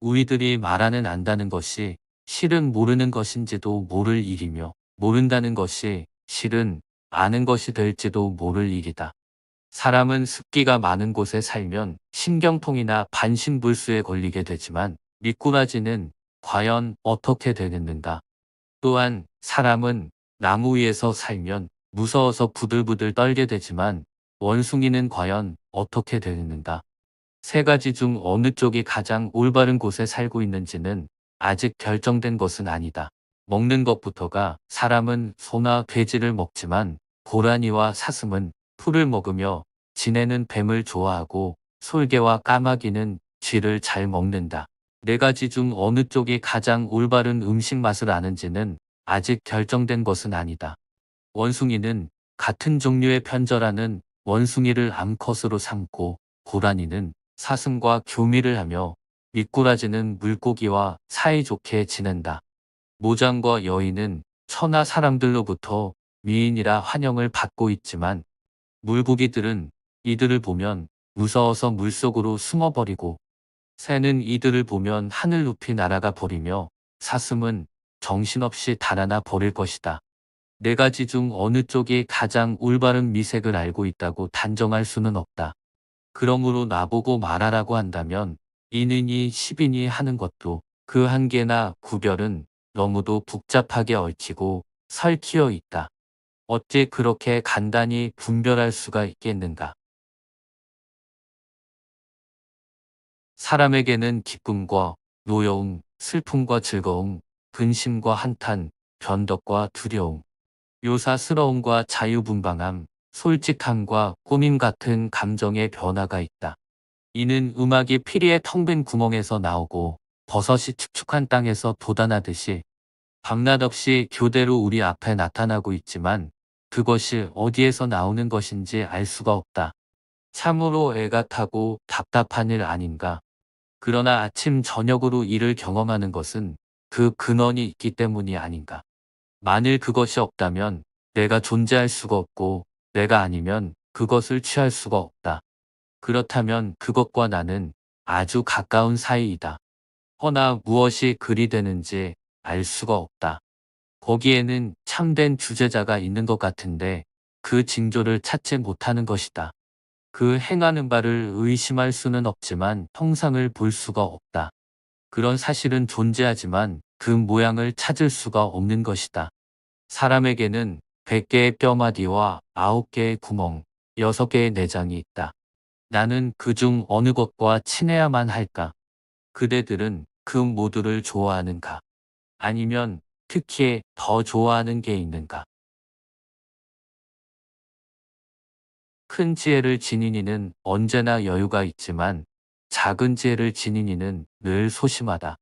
우리들이 말하는 안다는 것이 실은 모르는 것인지도 모를 일이며 모른다는 것이 실은 아는 것이 될지도 모를 일이다. 사람은 습기가 많은 곳에 살면 신경통이나 반신불수에 걸리게 되지만 미꾸라지는 과연 어떻게 되겠는가? 또한 사람은 나무 위에서 살면 무서워서 부들부들 떨게 되지만 원숭이는 과연 어떻게 되겠는가? 세 가지 중 어느 쪽이 가장 올바른 곳에 살고 있는지는 아직 결정된 것은 아니다. 먹는 것부터가 사람은 소나 돼지를 먹지만 고라니와 사슴은 풀을 먹으며 지네는 뱀을 좋아하고 솔개와 까마귀는 쥐를 잘 먹는다. 네 가지 중 어느 쪽이 가장 올바른 음식 맛을 아는지는 아직 결정된 것은 아니다. 원숭이는 같은 종류의 편절하는 원숭이를 암컷으로 삼고 고라니는 사슴과 교미를 하며 미꾸라지는 물고기와 사이좋게 지낸다. 모장과 여인은 천하 사람들로부터 미인이라 환영을 받고 있지만 물고기들은 이들을 보면 무서워서 물속으로 숨어버리고 새는 이들을 보면 하늘 높이 날아가 버리며 사슴은 정신없이 달아나 버릴 것이다. 네 가지 중 어느 쪽이 가장 올바른 미색을 알고 있다고 단정할 수는 없다. 그러므로 나보고 말하라고 한다면 이는이 십인이 하는 것도 그 한계나 구별은 너무도 복잡하게 얽히고 설키어 있다. 어찌 그렇게 간단히 분별할 수가 있겠는가? 사람에게는 기쁨과 노여움, 슬픔과 즐거움, 근심과 한탄, 변덕과 두려움, 요사스러움과 자유분방함, 솔직함과 꾸밈 같은 감정의 변화가 있다. 이는 음악이 피리의 텅 빈 구멍에서 나오고 버섯이 축축한 땅에서 돋아나듯이 밤낮 없이 교대로 우리 앞에 나타나고 있지만 그것이 어디에서 나오는 것인지 알 수가 없다. 참으로 애가 타고 답답한 일 아닌가. 그러나 아침 저녁으로 이를 경험하는 것은 그 근원이 있기 때문이 아닌가. 만일 그것이 없다면 내가 존재할 수가 없고 내가 아니면 그것을 취할 수가 없다. 그렇다면 그것과 나는 아주 가까운 사이이다. 허나 무엇이 그리 되는지 알 수가 없다. 거기에는 참된 주제자가 있는 것 같은데 그 징조를 찾지 못하는 것이다. 그 행하는 바를 의심할 수는 없지만 형상을 볼 수가 없다. 그런 사실은 존재하지만 그 모양을 찾을 수가 없는 것이다. 사람에게는 100개의 뼈마디와 9개의 구멍, 6개의 내장이 있다. 나는 그 중 어느 것과 친해야만 할까? 그대들은 그 모두를 좋아하는가? 아니면 특히 더 좋아하는 게 있는가? 큰 지혜를 지닌 이는 언제나 여유가 있지만 작은 지혜를 지닌 이는 늘 소심하다.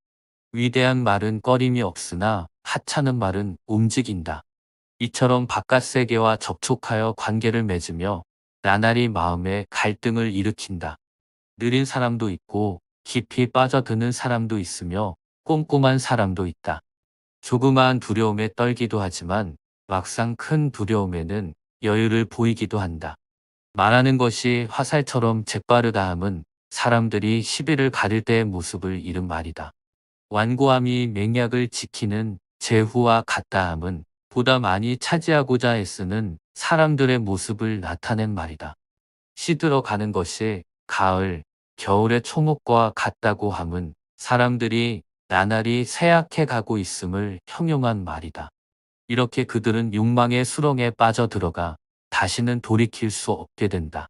위대한 말은 꺼림이 없으나 하찮은 말은 움직인다. 이처럼 바깥 세계와 접촉하여 관계를 맺으며 나날이 마음에 갈등을 일으킨다. 느린 사람도 있고 깊이 빠져드는 사람도 있으며 꼼꼼한 사람도 있다. 조그마한 두려움에 떨기도 하지만 막상 큰 두려움에는 여유를 보이기도 한다. 말하는 것이 화살처럼 재빠르다 함은 사람들이 시비를 가릴 때의 모습을 잃은 말이다. 완고함이 맹약을 지키는 제후와 같다 함은 보다 많이 차지하고자 애쓰는 사람들의 모습을 나타낸 말이다. 시들어 가는 것이 가을, 겨울의 초목과 같다고 함은 사람들이 나날이 쇠약해 가고 있음을 형용한 말이다. 이렇게 그들은 욕망의 수렁에 빠져들어가 다시는 돌이킬 수 없게 된다.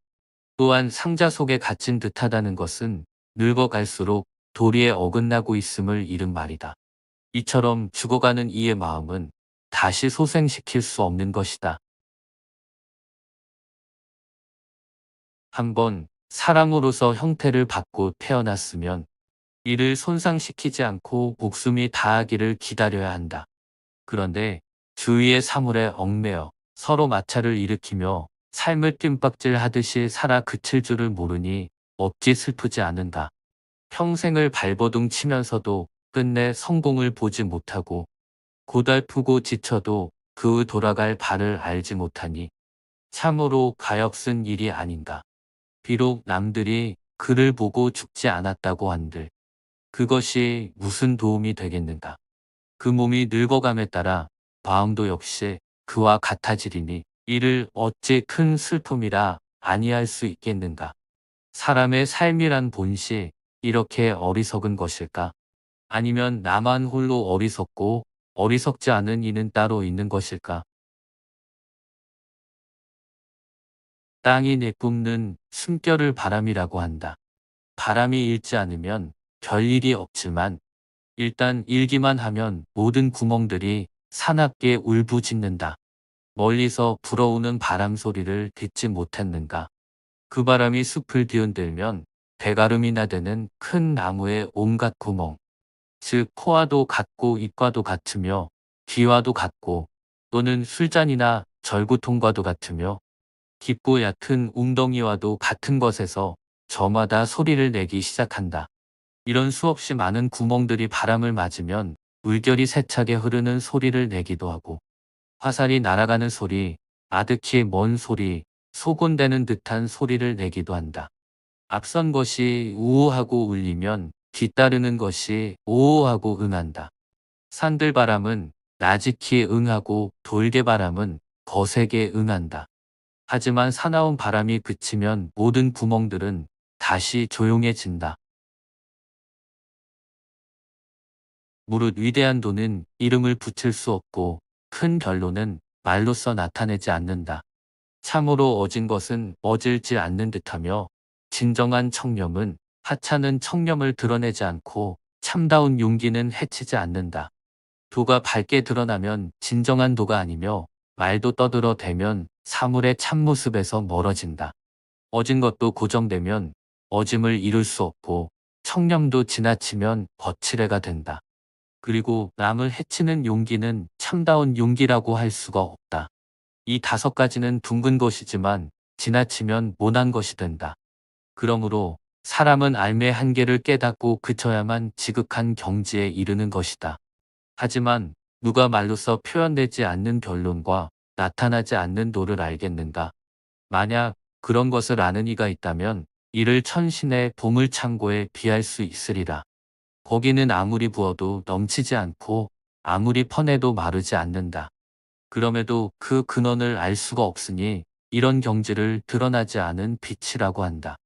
또한 상자 속에 갇힌 듯하다는 것은 늙어갈수록 도리에 어긋나고 있음을 잃은 말이다. 이처럼 죽어가는 이의 마음은 다시 소생시킬 수 없는 것이다. 한번 사람으로서 형태를 받고 태어났으면 이를 손상시키지 않고 목숨이 다하기를 기다려야 한다. 그런데 주위의 사물에 얽매여 서로 마찰을 일으키며 삶을 뜀박질 하듯이 살아 그칠 줄을 모르니 어찌 슬프지 않은가. 평생을 발버둥 치면서도 끝내 성공을 보지 못하고 고달프고 지쳐도 그 돌아갈 발을 알지 못하니 참으로 가엾은 일이 아닌가. 비록 남들이 그를 보고 죽지 않았다고 한들 그것이 무슨 도움이 되겠는가. 그 몸이 늙어감에 따라 마음도 역시 그와 같아지리니 이를 어찌 큰 슬픔이라 아니할 수 있겠는가. 사람의 삶이란 본시 이렇게 어리석은 것일까? 아니면 나만 홀로 어리석고 어리석지 않은 이는 따로 있는 것일까? 땅이 내뿜는 숨결을 바람이라고 한다. 바람이 일지 않으면 별일이 없지만 일단 일기만 하면 모든 구멍들이 사납게 울부짖는다. 멀리서 불어오는 바람 소리를 듣지 못했는가. 그 바람이 숲을 뒤흔들면 대가름이나 되는 큰 나무의 온갖 구멍, 즉 코와도 같고 입과도 같으며 귀와도 같고 또는 술잔이나 절구통과도 같으며 깊고 얕은 웅덩이와도 같은 것에서 저마다 소리를 내기 시작한다. 이런 수없이 많은 구멍들이 바람을 맞으면 물결이 세차게 흐르는 소리를 내기도 하고 화살이 날아가는 소리, 아득히 먼 소리, 소곤대는 듯한 소리를 내기도 한다. 앞선 것이 우우하고 울리면 뒤따르는 것이 오오하고 응한다. 산들바람은 나지키 응하고 돌개바람은 거세게 응한다. 하지만 사나운 바람이 그치면 모든 구멍들은 다시 조용해진다. 무릇 위대한 도는 이름을 붙일 수 없고 큰 결론은 말로써 나타내지 않는다. 참으로 어진 것은 어질지 않는 듯하며 진정한 청렴은 하찮은 청렴을 드러내지 않고 참다운 용기는 해치지 않는다. 도가 밝게 드러나면 진정한 도가 아니며 말도 떠들어 대면 사물의 참모습에서 멀어진다. 어진 것도 고정되면 어짐을 이룰 수 없고 청렴도 지나치면 거칠애가 된다. 그리고 남을 해치는 용기는 참다운 용기라고 할 수가 없다. 이 다섯 가지는 둥근 것이지만 지나치면 모난 것이 된다. 그러므로 사람은 알매 한계를 깨닫고 그쳐야만 지극한 경지에 이르는 것이다. 하지만 누가 말로써 표현되지 않는 결론과 나타나지 않는 도를 알겠는가? 만약 그런 것을 아는 이가 있다면 이를 천신의 보물창고에 비할 수 있으리라. 거기는 아무리 부어도 넘치지 않고 아무리 퍼내도 마르지 않는다. 그럼에도 그 근원을 알 수가 없으니 이런 경지를 드러나지 않은 빛이라고 한다.